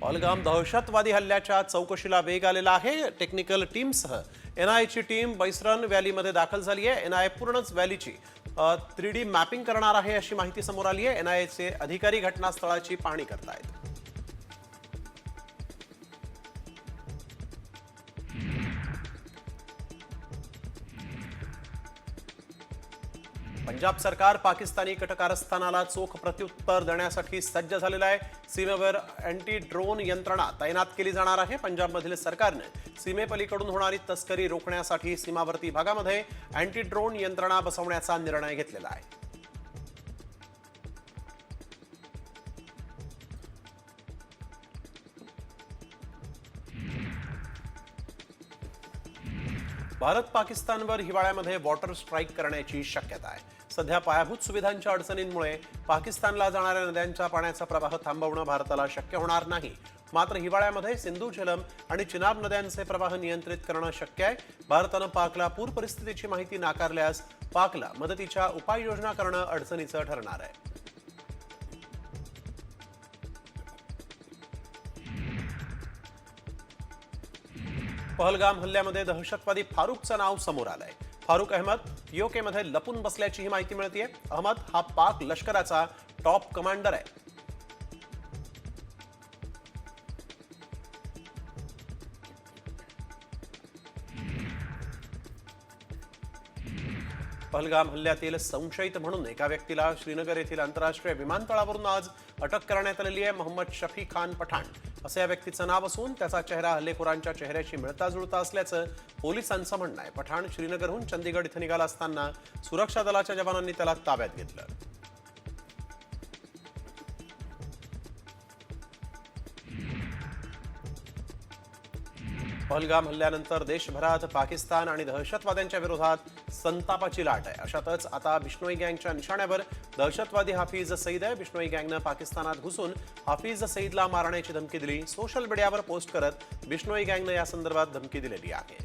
पहलगाम दहशतवादी हल्ल्याच्या चौकशीला वेग आलेला आहे. टेक्निकल टीमसह एनआयची टीम बैसरन व्हॅलीमध्ये दाखल झाली आहे. एनआय पूर्णच व्हॅलीची थ्री डी मॅपिंग करणार आहे अशी माहिती समोर आली आहे. एनआयचे अधिकारी घटनास्थळाची पाहणी करतायत. पंजाब सरकार पाकिस्तानी कटकारस्थानाला चोख प्रत्युत्तर देण्यासाठी सज्ज झालेलं आहे. सीमेवर अँटी ड्रोन यंत्रणा तैनात केली जाणार आहे. पंजाबमधील सरकारने सीमेपलीकडून होणारी तस्करी रोखण्यासाठी सीमावर्ती भागामध्ये अँटी ड्रोन यंत्रणा बसवण्याचा निर्णय घेतलेला आहे. भारत पाकिस्तानवर हिवाळ्यामध्ये वॉटर स्ट्राईक करण्याची शक्यता आहे. सध्या पायाभूत सुविधांच्या अडचणींमुळे पाकिस्तानला जाणाऱ्या नद्यांच्या पाण्याचा प्रवाह थांबवणं भारताला शक्य होणार नाही. मात्र हिवाळ्यामध्ये सिंधू झेलम आणि चिनाब नद्यांचे प्रवाह नियंत्रित करणं शक्य आहे. भारतानं पाकला पूर परिस्थितीची माहिती नाकारल्यास पाकला मदतीच्या उपाययोजना करणं अडचणीचं ठरणार आहे. पहलगाम हल्ल्यामध्ये दहशतवादी फारुकचं नाव समोर आलंय. फारुक अहमद पीओकेमध्ये लपून बसल्याचीही माहिती मिळतीये. अहमद हा पाक लष्कराचा टॉप कमांडर आहे. पहलगाम हल्ल्यातील संशयित म्हणून एका व्यक्तीला श्रीनगर येथील आंतरराष्ट्रीय विमानतळावरून आज अटक करण्यात आलेली आहे मोहम्मद शफी खान पठाण. असं या व्यक्तीचं नाव असून त्याचा चेहरा हल्लेखोरांच्या चेहऱ्याशी मिळता जुळता असल्याचं पोलिसांचं म्हणणं आहे. पठाण श्रीनगरहून चंदीगड इथं निघाला असताना सुरक्षा दलाच्या जवानांनी त्याला ताब्यात घेतलं. पहलगाम हल्ल्यानंतर देशभरात पाकिस्तान आणि दहशतवाद्यांच्या विरोधात संतापाची लाट आहे. अशातच आता बिश्नोई गँगच्या निशाण्यावर दहशतवादी हाफिज सईद आहे. बिश्नोई गँगनं पाकिस्तानात घुसून हाफिज सईदला मारण्याची धमकी दिली. सोशल मीडियावर पोस्ट करत बिश्नोई गँगनं या संदर्भात धमकी दिलेली आहे.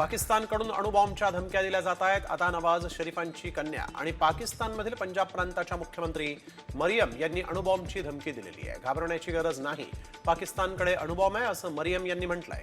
पाकिस्तानकडून अणुबॉम्बच्या धमक्या दिल्या जात आहेत. आता नवाज शरीफांची कन्या आणि पाकिस्तानमधील पंजाब प्रांताच्या मुख्यमंत्री मरियम यांनी अणुबॉम्बची धमकी दिलेली आहे. घाबरण्याची गरज नाही. पाकिस्तानकडे अणुबॉम्ब आहे असं मरियम यांनी म्हटलंय.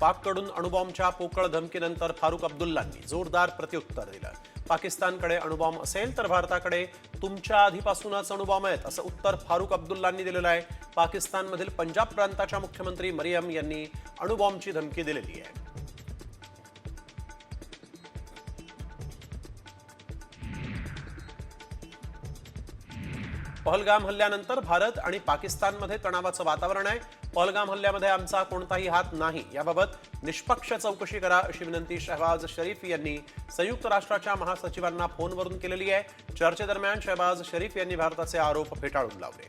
पाककडून अणुबॉम्बच्या पोकळ धमकीनंतर फारुख अब्दुल्लांनी जोरदार प्रत्युत्तर दिलं. पाकिस्तानकडे अणुबॉम्ब असेल तर भारताकडे तुमच्या आधीपासूनच अणुबॉम्ब आहेत असं उत्तर फारुख अब्दुल्लांनी दिलेलं आहे. पाकिस्तानमधील पंजाब प्रांताच्या मुख्यमंत्री मरियम यांनी अणुबॉम्बची धमकी दिलेली आहे. पहलगाम हल्ल्यानंतर भारत आणि पाकिस्तानमध्ये तणावाचं वातावरण आहे. पहलगाम हल्ल्यामध्ये आमचा कोणताही हात नाही. याबाबत निष्पक्ष चौकशी करा अशी विनंती शहबाज शरीफ यांनी संयुक्त राष्ट्राच्या महासचिवांना फोनवरून केलेली आहे. चर्चेदरम्यान शहबाज शरीफ यांनी भारताचे आरोप फेटाळून लावले.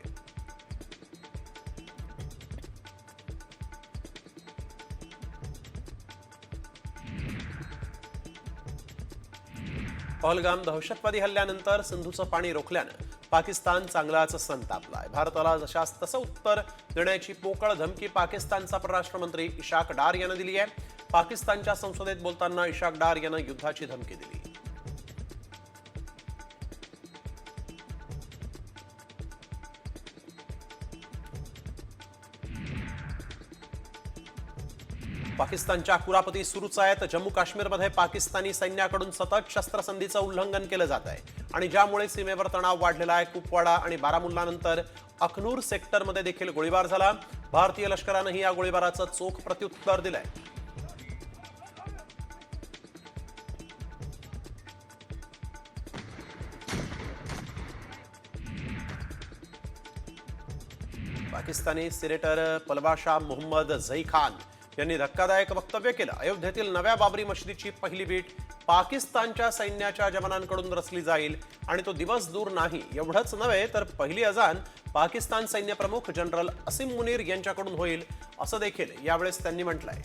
पहलगाम दहशतवादी हल्ल्यानंतर सिंधूचं पाणी रोखल्यानं पाकिस्तान चांगलाच संतापलाय. भारताला जशास तसं उत्तर देण्याची पोकळ धमकी पाकिस्तानचा परराष्ट्र मंत्री इशाक डार यानं दिली आहे. पाकिस्तानच्या संसदेत बोलताना इशाक डार यानं युद्धाची धमकी दिली. पाकिस्तानच्या कुरापती सुरूच आहेत. जम्मू काश्मीरमध्ये पाकिस्तानी सैन्याकडून सतत शस्त्रसंधीचं उल्लंघन केलं जात आहे. आणि ज्यामुळे सीमेवर तणाव वाढलेला आहे. कुपवाडा आणि बारामुल्लानंतर अखनूर सेक्टरमध्ये देखील गोळीबार झाला. भारतीय लष्करानंही या गोळीबाराचं चोख प्रत्युत्तर दिलंय. पाकिस्तानी सिनेटर पलवाशा मोहम्मद झई खान यांनी धक्कादायक वक्तव्य केलं. अयोध्येतील नव्या बाबरी मशिदीची पहिली बीट पाकिस्तानच्या सैन्याच्या जवानांकडून रचली जाईल आणि तो दिवस दूर नाही. एवढंच नव्हे तर पहिली अजान पाकिस्तान सैन्य प्रमुख जनरल असिम मुनीर यांच्याकडून होईल असं देखील यावेळेस त्यांनी म्हटलंय.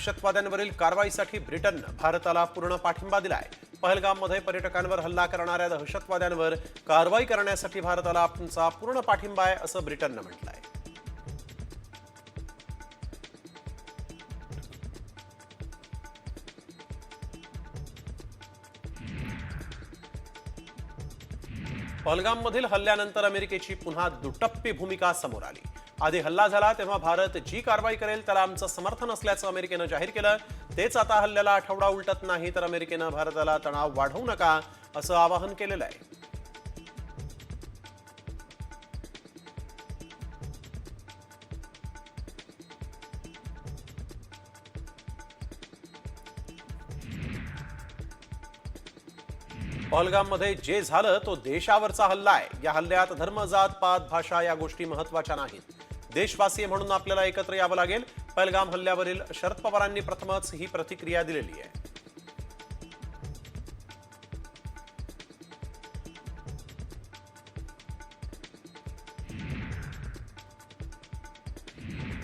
दहशतवाद्यांवरील कारवाईसाठी ब्रिटननं भारताला पूर्ण पाठिंबा दिलाय. पहलगाममध्ये पर्यटकांवर हल्ला करणाऱ्या दहशतवाद्यांवर कारवाई करण्यासाठी भारताला तुमचा पूर्ण पाठिंबा आहे असं ब्रिटननं म्हटलंय. पहलगाममधील हल्ल्यानंतर अमेरिकेची पुन्हा दुटप्पी भूमिका समोर आली. आधी हल्ला झाला तेव्हा भारत जी कारवाई करेल त्याला आमचं समर्थन असल्याचं अमेरिकेनं जाहीर केलं. तेच आता हल्ल्याला आठवडा उलटत नाही तर अमेरिकेनं भारताला तणाव वाढवू नका असं आवाहन केलेलं आहे. पहलगाममध्ये जे झालं तो देशावरचा हल्ला आहे. या हल्ल्यात धर्म जात पात भाषा या गोष्टी महत्त्वाच्या नाहीत. देशवासीय म्हणून आपल्याला एकत्र यावं लागेल. पहलगाम हल्ल्यावरील शरद पवारांनी प्रथमच ही प्रतिक्रिया दिलेली आहे.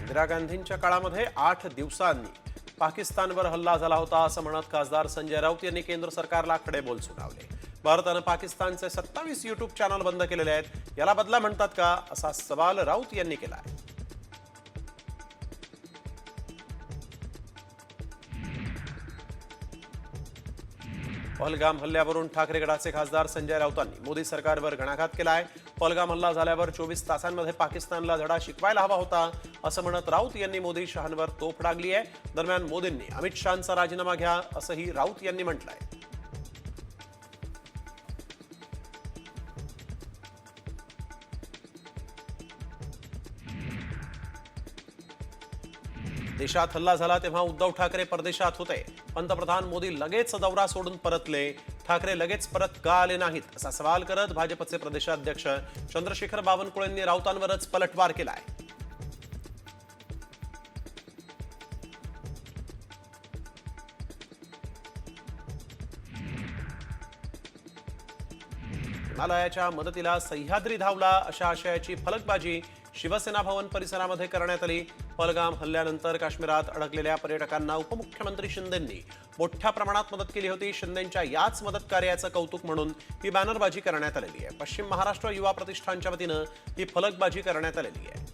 इंदिरा गांधींच्या काळामध्ये आठ दिवसांनी पाकिस्तानवर हल्ला झाला होता असं म्हणत खासदार संजय राऊत यांनी केंद्र सरकारला खडेबोल सुनावले. भारतानं पाकिस्तानचे सत्तावीस युट्यूब चॅनल बंद केलेले आहेत. याला बदला म्हणतात का? असा सवाल राऊत यांनी केला आहे. पहलगाम हल्ल्यावरून ठाकरे गटाचे खासदार संजय राऊतांनी मोदी सरकारवर घणाघात केला आहे. पहलगाम हल्ला झाल्यावर चोवीस तासांमध्ये पाकिस्तानला धडा शिकवायला हवा होता असं म्हणत राऊत यांनी मोदी शहांवर तोफ डागली आहे. दरम्यान मोदींनी अमित शहांचा राजीनामा घ्या असंही राऊत यांनी म्हटलंय. देशात हल्ला झाला तेव्हा उद्धव ठाकरे परदेशात होते. पंतप्रधान मोदी लगेच दौरा सोडून परतले. ठाकरे लगेच परत का आले नाहीत? असा सवाल करत भाजपचे प्रदेशाध्यक्ष चंद्रशेखर बावनकुळेंनी राऊतांवरच पलटवार केलाय. हिमालयाच्या मदतीला सह्याद्री धावला अशा आशयाची फलकबाजी शिवसेना भवन परिसरामध्ये करण्यात आली. पहलगाम हल्ल्यानंतर काश्मीरात अडकलेल्या पर्यटकांना उपमुख्यमंत्री शिंदेंनी मोठ्या प्रमाणात मदत केली होती. शिंदेंच्या याच मदत कार्याचं कौतुक म्हणून ही बॅनरबाजी करण्यात आलेली आहे. पश्चिम महाराष्ट्र युवा प्रतिष्ठानच्या वतीनं ही फलकबाजी करण्यात आलेली आहे.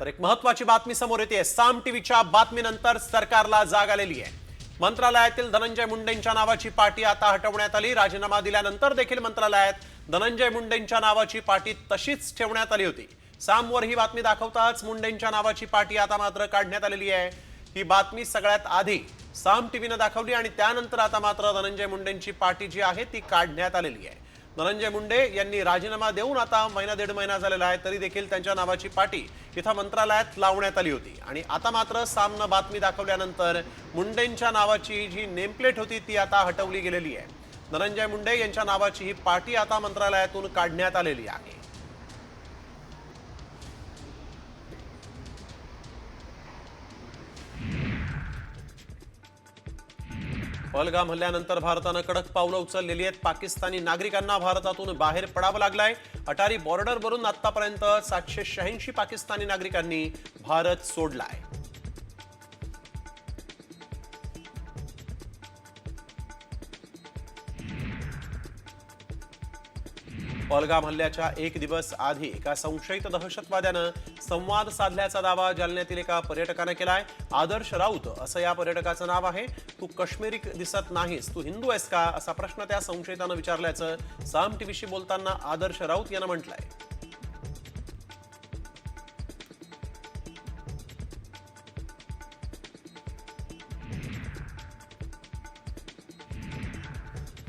तर एक महत्वाची बातमी समोर येते. साम टीव्हीच्या बातमीनंतर सरकारला जाग आलेली आहे. मंत्रालयातील धनंजय मुंडेंच्या नावाची पाटी आता हटवण्यात आली. राजीनामा दिल्यानंतर देखील मंत्रालयात धनंजय मुंडेंच्या नावाची पाटी तशीच ठेवण्यात आली होती. सामवर ही बातमी दाखवताच मुंडेंच्या नावाची पाटी आता मात्र काढण्यात आलेली आहे. ही बातमी सगळ्यात आधी साम टीव्हीनं दाखवली आणि त्यानंतर आता मात्र धनंजय मुंडेंची पाटी जी आहे ती काढण्यात आलेली आहे. धनंजय मुंडे यांनी राजीनामा देऊन आता महिना दीड महिना झालेला आहे तरी देखील त्यांच्या नावाची पाटी इथं मंत्रालयात लावण्यात आली होती. आणि आता मात्र सामनं बातमी दाखवल्यानंतर मुंडेंच्या नावाची जी नेमप्लेट होती ती आता हटवली गेलेली आहे. धनंजय मुंडे यांच्या नावाची ही पाटी आता मंत्रालयातून काढण्यात आलेली आहे. पहलगाम हल्ल्यानंतर भारतानं कडक पावलं उचललेली आहेत. पाकिस्तानी नागरिकांना भारतातून बाहेर पडावं लागलंय. अटारी बॉर्डरवरून आतापर्यंत सातशे शहाऐंशी पाकिस्तानी नागरिकांनी भारत सोडलाय. पहलगाम हल्ल्याच्या एक दिवस आधी एका संशयित दहशतवाद्यानं संवाद साधल्याचा दावा जालन्यातील एका पर्यटकानं केलाय. आदर्श राऊत असं या पर्यटकाचं नाव आहे. तू काश्मीरी दिसत नाहीस तू हिंदू आहेस का? असा प्रश्न त्या संशयितानं विचारल्याचं साम टीव्हीशी बोलताना आदर्श राऊत यानं म्हटलंय.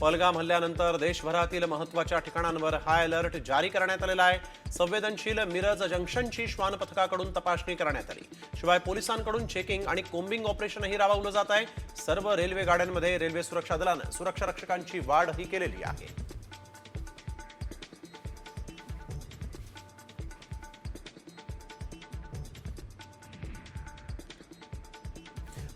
पलगाम हल्ल्यानंतर देशभरातील महत्त्वाच्या ठिकाणांवर हाय अलर्ट जारी करण्यात आलेला आहे. संवेदनशील मिरज जंक्शनची श्वान पथकाकडून तपासणी करण्यात आली. शिवाय पोलिसांकडून चेकिंग आणि कोम्बिंग ऑपरेशनही राबवलं जात आहे. सर्व रेल्वे गाड्यांमध्ये रेल्वे सुरक्षा दलानं सुरक्षा रक्षकांची वाढही केलेली आहे.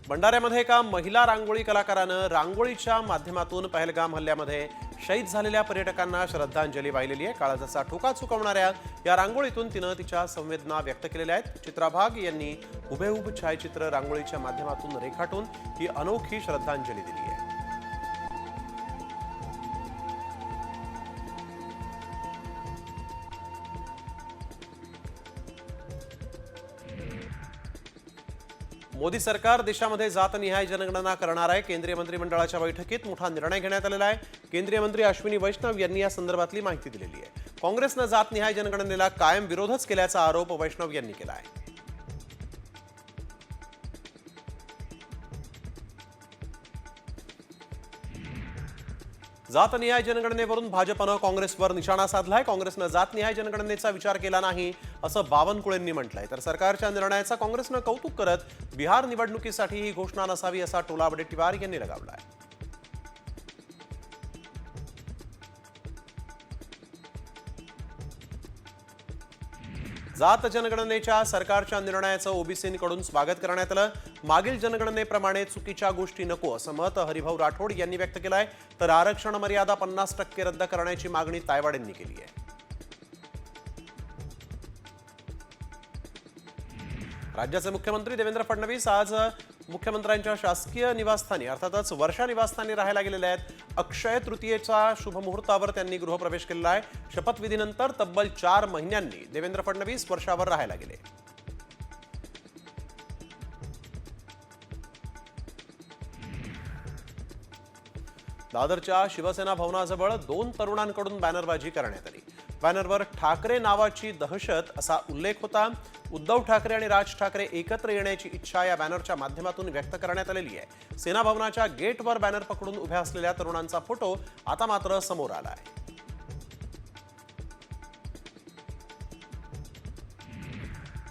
भंडाऱ्यामध्ये एका महिला रांगोळी कलाकारानं रांगोळीच्या माध्यमातून पहलगाम हल्ल्यामध्ये शहीद झालेल्या पर्यटकांना श्रद्धांजली वाहिलेली आहे. काळजाचा ठोका चुकवणाऱ्या या रांगोळीतून तिनं तिच्या संवेदना व्यक्त केलेल्या आहेत. चित्राभाग यांनी हुबेहूब छायाचित्र रांगोळीच्या माध्यमातून रेखाटून ही अनोखी श्रद्धांजली दिली आहे. मोदी सरकार देशामध्ये जातनिहाय जनगणना करणार आहे. केंद्रीय मंत्रिमंडळाच्या बैठकीत मोठा निर्णय घेण्यात आलेला आहे. केंद्रीय मंत्री अश्विनी वैष्णव यांनी या संदर्भातली माहिती दिलेली आहे. काँग्रेसनं जातनिहाय जनगणनेला कायम विरोधच केल्याचा आरोप वैष्णव यांनी केला आहे. जातनिहाय जनगणनेवरून भाजपनं काँग्रेसवर निशाणा साधलाय. काँग्रेसनं जातनिहाय जनगणनेचा विचार केला नाही असं बावनकुळेंनी म्हटलंय. तर सरकारच्या निर्णयाचा काँग्रेसनं कौतुक करत बिहार निवडणुकीसाठी ही घोषणा नसावी असा टोला वडेट्टीवार यांनी लगावलाय. जात जनगणनेच्या सरकारच्या निर्णयाचं ओबीसींकडून स्वागत करण्यात आलं. मागील जनगणनेप्रमाणे चुकीच्या गोष्टी नको असं मत हरिभाऊ राठोड यांनी व्यक्त केलं आहे तर आरक्षण मर्यादा पन्नास टक्के रद्द करण्याची मागणी तायवाडेंनी केली आहे. राज्याचे मुख्यमंत्री देवेंद्र फडणवीस आज मुख्यमंत्र्यांच्या शासकीय निवासस्थानी अर्थातच वर्षा निवासस्थानी राहायला गेलेले आहेत. अक्षय तृतीयेच्या शुभ मुहूर्तावर त्यांनी गृहप्रवेश केलेला आहे. शपथविधीनंतर तब्बल चार महिन्यांनी देवेंद्र फडणवीस वर्षावर राहायला गेले. दादरच्या शिवसेना भवनाजवळ दोन तरुणांकडून बॅनरबाजी करण्यात आली. बॅनरवर ठाकरे नावाची दहशत असा उल्लेख होता. उद्धव ठाकरे आणि राज ठाकरे एकत्र येण्याची इच्छा या बॅनरच्या माध्यमातून व्यक्त करण्यात आलेली आहे. सेना भवनाच्या गेटवर बॅनर पकडून उभ्या असलेल्या तरुणांचा फोटो आता मात्र समोर आला आहे.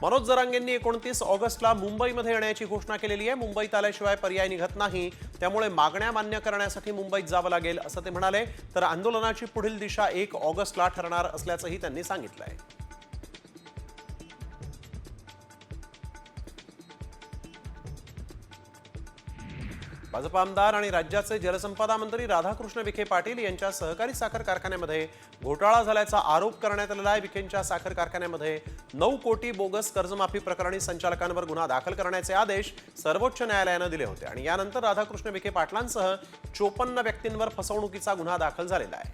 मनोज जरांगेंनी एकोणतीस ऑगस्टला मुंबईमध्ये येण्याची घोषणा केलेली आहे. मुंबईत आल्याशिवाय पर्याय निघत नाही. त्यामुळे मागण्या मान्य करण्यासाठी मुंबईत जावं लागेल असं ते म्हणाले. तर आंदोलनाची पुढील दिशा एक ऑगस्टला ठरणार असल्याचंही त्यांनी सांगितलं आहे भाजप आमदार आणि राज्याचे जलसंपदा मंत्री राधाकृष्ण विखे पाटील यांच्या सहकारी साखर कारखान्यामध्ये घोटाळा झाल्याचा आरोप करण्यात आलेला आहे. विखेंच्या साखर कारखान्यामध्ये नऊ कोटी बोगस कर्जमाफी प्रकरणी संचालकांवर गुन्हा दाखल करण्याचे आदेश सर्वोच्च न्यायालयानं दिले होते. आणि यानंतर राधाकृष्ण विखे पाटलांसह चोपन्न व्यक्तींवर फसवणुकीचा गुन्हा दाखल झालेला आहे.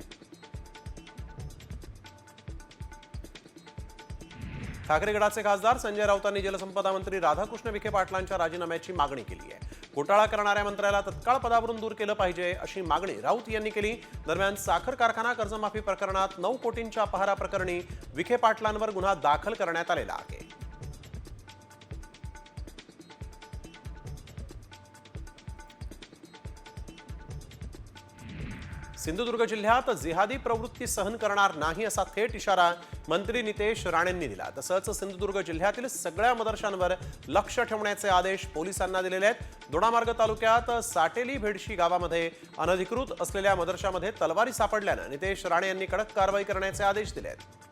ठाकरे गडाचे खासदार संजय राऊतांनी जलसंपदा मंत्री राधाकृष्ण विखे पाटलांच्या राजीनाम्याची मागणी केली आहे. घोटाळा करणाऱ्या मंत्र्याला तत्काळ पदावरून दूर केलं पाहिजे अशी मागणी राऊत यांनी केली. दरम्यान साखर कारखाना कर्जमाफी प्रकरणात नऊ कोटींच्या अपहारा प्रकरणी विखे पाटलांवर गुन्हा दाखल करण्यात आलेला आहे. सिंधुदुर्ग जिल्ह्यात जिहादी प्रवृत्ती सहन करणार नाही असा थेट इशारा मंत्री नितेश राणेंनी दिला. तसंच सिंधुदुर्ग जिल्ह्यातील सगळ्या मदरशांवर लक्ष ठेवण्याचे आदेश पोलिसांना दिलेले आहेत. दोडामार्ग तालुक्यात साटेली भेडशी गावामध्ये अनधिकृत असलेल्या मदरशामध्ये तलवारी सापडल्यानं नितेश राणे यांनी कडक कारवाई करण्याचे आदेश दिले आहेत.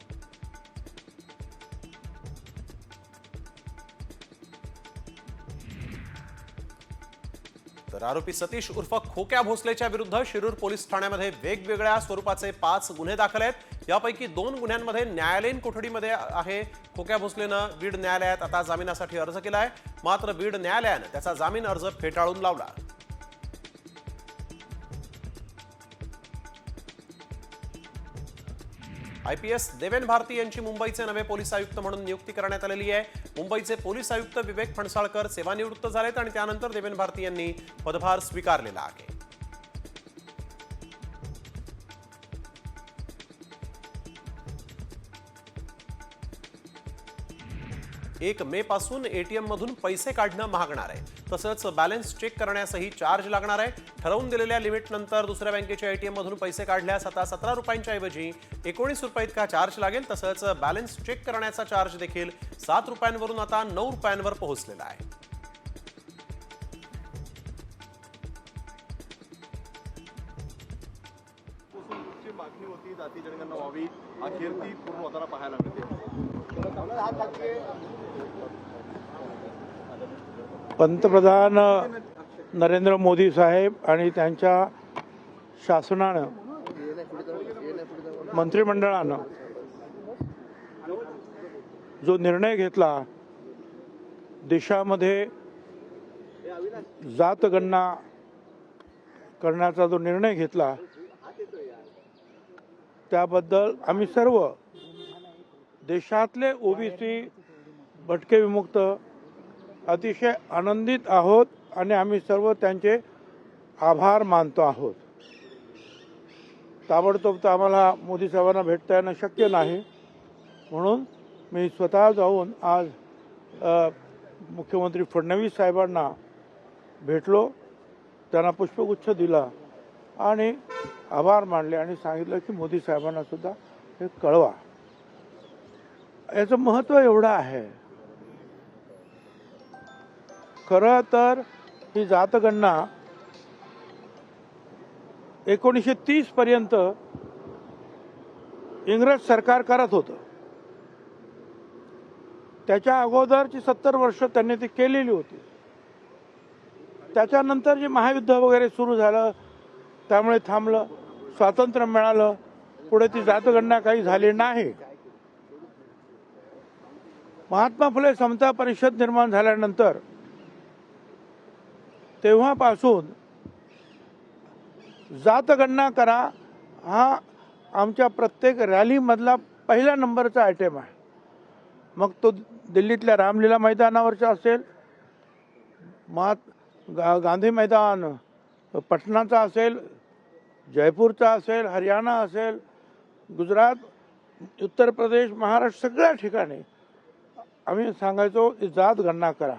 तर आरोपी सतीश उर्फ खोक्या भोसलेच्या विरुद्ध शिरूर पोलीस ठाण्यामध्ये वेगवेगळ्या स्वरूपाचे पाच गुन्हे दाखल आहेत. यापैकी दोन गुन्ह्यांमध्ये न्यायालयीन कोठडीमध्ये आहे. खोक्या भोसलेनं बीड न्यायालयात आता जामिनासाठी अर्ज केला आहे मात्र बीड न्यायालयानं त्याचा जामीन अर्ज फेटाळून लावला. I P S Deven Bharati यांची मुंबईचे नवे पोलीस आयुक्त म्हणून नियुक्ती करण्यात आलेली आहे. मुंबईचे पोलीस आयुक्त विवेक फणसाळकर सेवानिवृत्त झालेत आणि त्यानंतर देवेन भारती यांनी पदभार स्वीकारलेला आहे. एक मे पासून एटीएम मधून पैसे काढणं महागणार आहे. तसंच बॅलन्स चेक करण्यासही चार्ज लागणार आहे. ठरवून दिलेल्या लिमिट नंतर दुसऱ्या बँकेच्या एटीएम मधून पैसे काढल्यास आता सतरा रुपयांच्या ऐवजी एकोणीस रुपये इतका चार्ज लागेल. तसंच बॅलन्स चेक करण्याचा चार्ज देखील सात रुपयांवरून आता नऊ रुपयांवर पोहोचलेला आहे. मागणी होती जाती जनगणना व्हावी अखेर ती पूर्ण होताना पाहायला मिळते. पंतप्रधान नरेंद्र मोदी साहेब आणि त्यांच्या शासनानं मंत्रिमंडळानं जो निर्णय घेतला देशामध्ये जातगणना करण्याचा जो निर्णय घेतला त्याबद्दल आम्ही सर्व देशातले ओबीसी भटके विमुक्त अतिशय आनंदित आहोत आणि आम्ही सर्व त्यांचे आभार मानतो आहोत. ताबडतोब तर आम्हाला मोदी साहेबांना भेटता येणं शक्य नाही. म्हणून मी स्वतः जाऊन आज मुख्यमंत्री फडणवीस साहेबांना भेटलो. त्यांना पुष्पगुच्छ दिला आणि आभार मानले आणि सांगितलं की मोदी साहेबांना सुद्धा हे कळवा. याचं महत्त्व एवढं आहे खरं तर ही जातगणना एकोणीसशे तीस पर्यंत इंग्रज सरकार करत होतं. त्याच्या अगोदरची सत्तर वर्ष त्यांनी ती केलेली होती. त्याच्यानंतर जे महायुद्ध वगैरे सुरू झालं त्यामुळे थांबलं स्वातंत्र्य मिळालं पुढे ती जातगणना काही झाली नाही. महात्मा फुले समता परिषद निर्माण झाल्यानंतर तेव्हापासून जातगणना करा. हा आमच्या प्रत्येक रॅलीमधला पहिल्या नंबरचा आयटम आहे. मग तो दिल्लीतल्या रामलीला मैदानावरचा असेल महात गा गांधी मैदान पटणाचा असेल जयपूरचा असेल हरियाणा असेल गुजरात उत्तर प्रदेश महाराष्ट्र सगळ्या ठिकाणी आम्ही सांगायचो की जात गणना करा.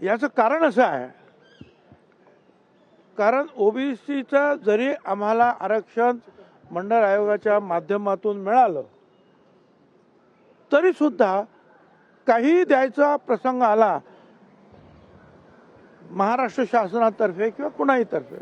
याचं कारण असं आहे. कारण ओबीसीचं जरी आम्हाला आरक्षण मंडळ आयोगाच्या माध्यमातून मिळालं तरी सुद्धा काही द्यायचा प्रसंग आला महाराष्ट्र शासनातर्फे किंवा कुणाही तर्फे